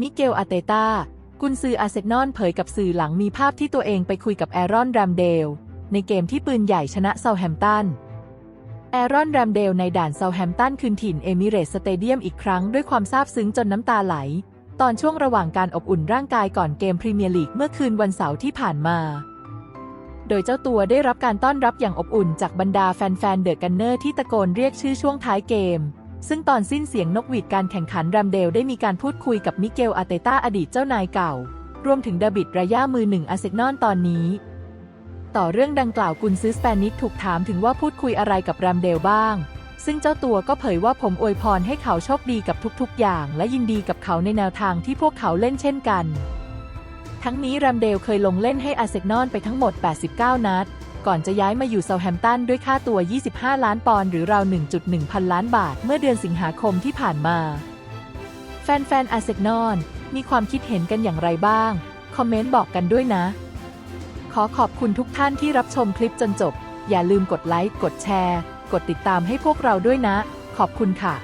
มิเกลอาเตตากุนซืออาเซนอลเผยกับสื่อหลังมีภาพที่ตัวเองไปคุยกับแอรอนแรมเดล ในเกมที่ปืนใหญ่ชนะเซาแฮมตัน แอรอนแรมเดลในด่านเซาแฮมตันคืนถิ่นเอมิเรตสเตเดียมอีกครั้งด้วยความซาบซึ้งจนน้ำตาไหล ตอนช่วงระหว่างการอบอุ่นร่างกายก่อนเกมพรีเมียร์ลีกเมื่อคืนวันเสาร์ที่ผ่านมา โดยเจ้าตัวได้รับการต้อนรับอย่างอบอุ่นจากบรรดาแฟนๆเดอะกันเนอร์ที่ตะโกนเรียกชื่อช่วงท้ายเกม ซึ่งตอนสิ้นเสียงนกหวีดการแข่งขันแรมเดลได้มีการพูดคุยกับมิเกลอาเตตาอดีตเจ้านายเก่า รวมถึงดาบิดรายามือหนึ่งอาเซนอลตอนนี้ ต่อเรื่องดังกล่าวกุนซื้อสเปนิชถูกถามถึงว่าพูดคุยอะไรกับแรมเดลบ้าง ซึ่งเจ้าตัวก็เผยว่าผมอวยพรให้เขาโชคดีกับทุกๆ อย่าง และยินดีกับเขาในแนวทางที่พวกเขาเล่นเช่นกัน ทั้งนี้แรมเดลเคยลงเล่นให้อาเซนอลไปทั้งหมด 89 นัด ก่อนจะย้ายมาอยู่เซาแฮมป์ตันด้วยค่าตัว 25 ล้านปอนด์หรือราว 1.1 พันล้านบาท เมื่อเดือนสิงหาคมที่ผ่านมา แฟนๆอาร์เซนอลมีความคิดเห็นกันอย่างไรบ้าง คอมเมนต์บอกกันด้วยนะ ขอขอบคุณทุกท่านที่รับชมคลิปจนจบ อย่าลืมกดไลค์ กดแชร์ กดติดตามให้พวกเราด้วยนะ ขอบคุณค่ะ